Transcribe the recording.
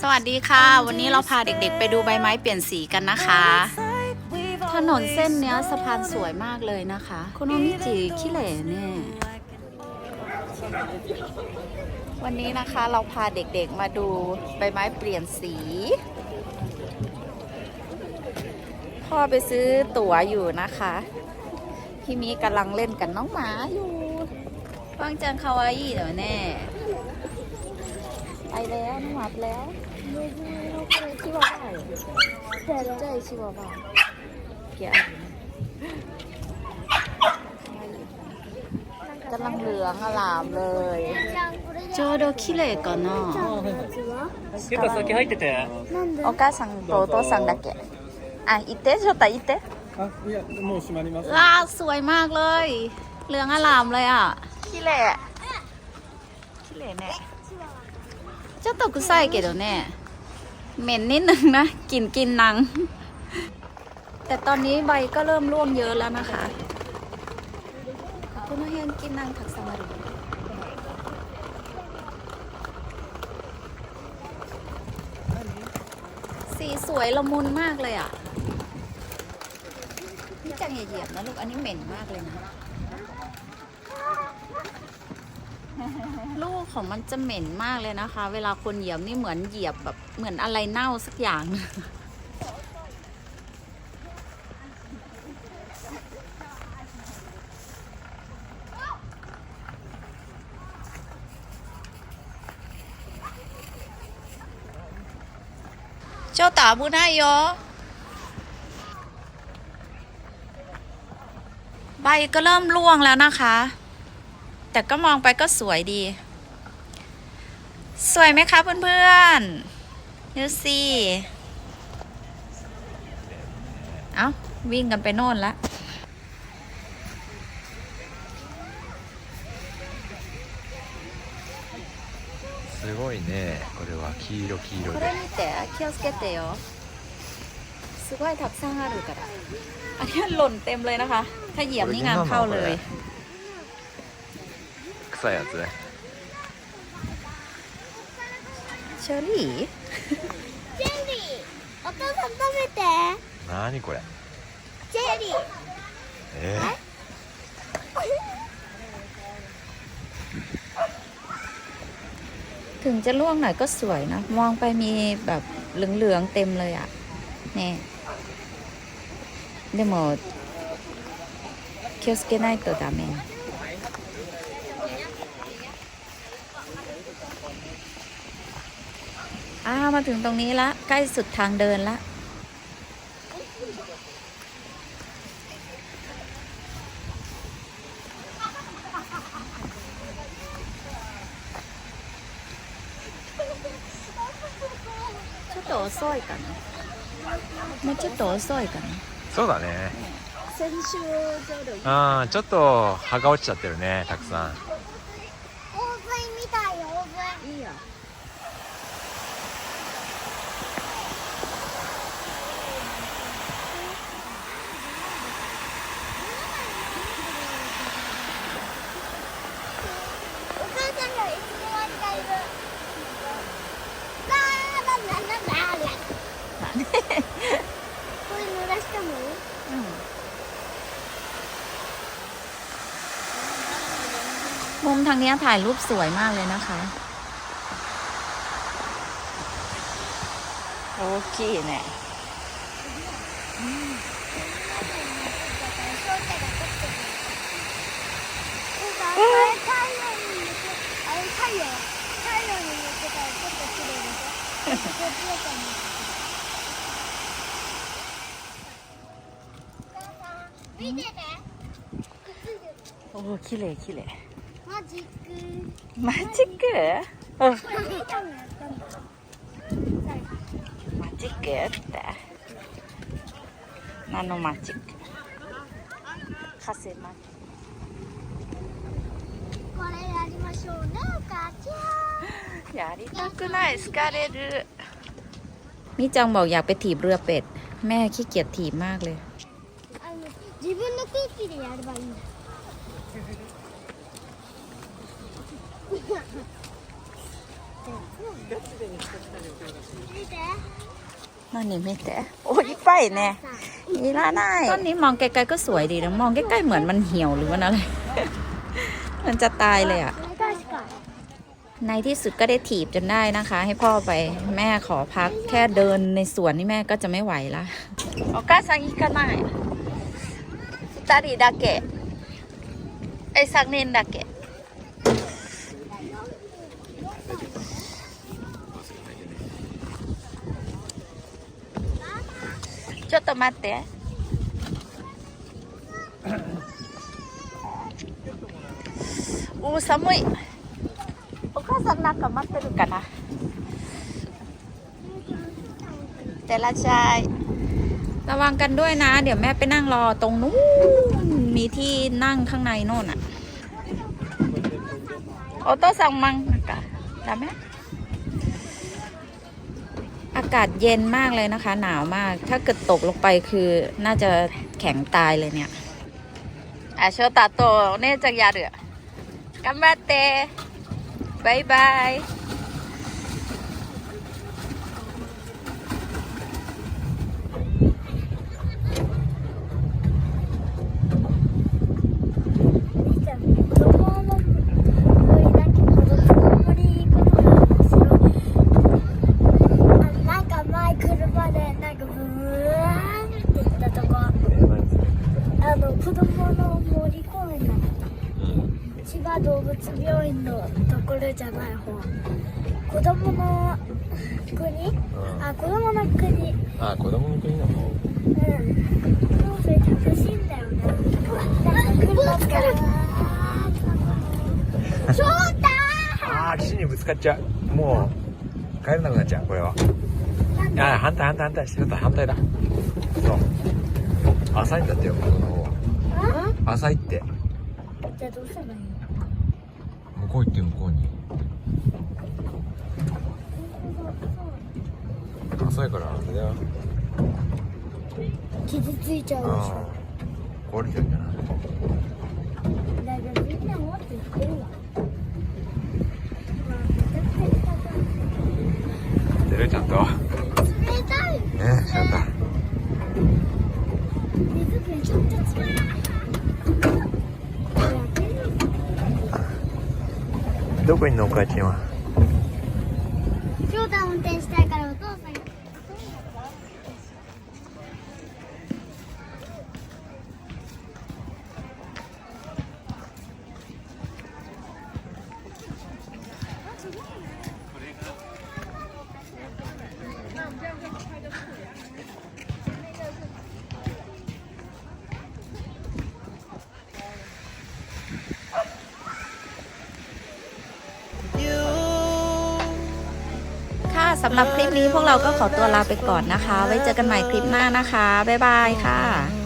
สวัสดีค่ะ วันนี้เราพาเด็กๆ ไปดูใบไม้เปลี่ยนสีกันนะคะ It's like we've ถนนเส้นเนี้ย always สะพานสวยมากเลยนะคะโคโนมิจิคิเลเนี่ย วันนี้นะคะเราพาเด็กๆมาดูใบไม้เปลี่ยนสี พ่อไปซื้อตั๋วอยู่นะคะพี่มีกำลังเล่นกับน้องหมาอยู่ฟังจังคาวาอิเดี๋ยวแน่ ไปแล้วน้องหมาไปแล้วชิวาบ้าใจชิวาบ้าเกียร์กำลังเหลืองอลามเลยちょうど綺麗かな結構先入っててお母さんとお父さんだけอ่ะ行ってちょっと行ってあいやもう閉まります ว้าวสวยมากเลย เหลืองอลามเลยอ่ะ綺麗綺麗ね ちょっと臭いけどねเหม็นนิดนึงนะกลิ่นกินนัง แต่ตอนนี้ใบก็เริ่มร่วงเยอะแล้วนะคะこの辺กินนังたくさんあるสีสวยละมุนมากเลยอ่ะ นี่จังอย่าเหยียบนะลูก อันนี้เหม็นมากเลยนะ ลูกของมันจะเหม็นมากเลยนะคะ เวลาคนเหยียบนี่เหมือนเหยียบแบบเหมือนอะไรเน่าสักอย่าง เจ้าตาบุญให้ยอใบก็เริ่มร่วงแล้วนะคะ แต่ก็มองไปก็สวยดี สวยไหมคะเพื่อนๆดูสิ เอ้า วิ่งกันไปโน่นละ すごいねこれは黄色黄色でこれ見て気をつけてよすごいたくさんあるからอันนี้หล่นเต็มเลยนะคะ ถ้าเหยียบนี่งานเข้าเลย 臭いやつね เชอรี่ ジェリーお父さん食べて何これジェリーえถึงจะล่วงหน่อยก็สวยนะ มองไปมีแบบเหลืองๆเต็มเลยอะ่ะเนี่ยでも気をつけないとダメ อ่ามาถึงตรงนี้ละ ใกล้สุดทางเดินละ ちょっと遅いかなもうちょっと遅いかなそうだね先週ジョルあーちょっと葉が落ちちゃってるねたくさん大食いみたいよ大食いいいよ างเนี้ยถ่ายรูปสวยมากเลยนะคะ โอเคเนี่ย あれ太陽に向けあれ太陽太陽に向けたらちょっと綺麗でしょこっちだと思うお母さん見ててくっついてる โอ้綺麗綺麗マジックマジックうんこれ見 たのやったんだマジックってナノマジック火星マジッこれやりましょうねお母ちゃんクやりたくない好かれるみーจังบอกอยากไปถีบเรือเป็ด แม่ขี้เกียจถีบมากเลย あの自分の空気でやればいいんだ นั่นนี่ไม่แต่โอ้ยไฟแน่ยีราได้ต้นนี้มองไกลๆก็สวยดีนะมองใกล้ๆเหมือนมันเหี่ยวหรือว่าอะไรมันจะตายเลยอะในที่สุดก็ได้ถีบจนได้นะคะ ให้พ่อไปแม่ขอพักแค่เดินในสวนนี่แม่ก็จะไม่ไหวละโอกาสังอีกันไม่ตาดีดาเกะไอซังเนนดาเกะ ちょっと待って。おー寒い。お母さんなんか待ってるかな。เดี๋ยวละชายระวังกันด้วยนะ เดี๋ยวแม่ไปนั่งรอตรงนู้นมีที่นั่งข้างในโน่นอะโอโต้สั่งมังนะคะดาไหม อากาศเย็นมากเลยนะคะ หนาวมาก ถ้าเกิดตกลงไปคือน่าจะแข็งตายเลยเนี่ยอะโชตาโตเนจักยาเดือกัมบาเตบายบาย 千葉動物病院のところじゃない方。子供の国？あ子供の国。あ子供の国の方？うん。それ楽しいん。だよね。なん。か車から。翔太ああ岸にぶつかっちゃうもう帰れなくなっちゃうこれはああ反対反対反対してた反対だそう浅いん。だってよこの方は浅いってじゃあどうすればいいの向こう行って向こうに浅いからあれだよ傷ついちゃうでしああ壊れちゃうんじゃない？ょ。だからみんなもって言ってるわ。るちゃんと冷たい。ちゃんと水めちゃくちゃ冷たい。やってるどこにのお母ちゃんは翔太運転したいからお父 สำหรับคลิปนี้พวกเราก็ขอตัวลาไปก่อนนะคะ ไว้เจอกันใหม่คลิปหน้านะคะ บ๊ายบายค่ะ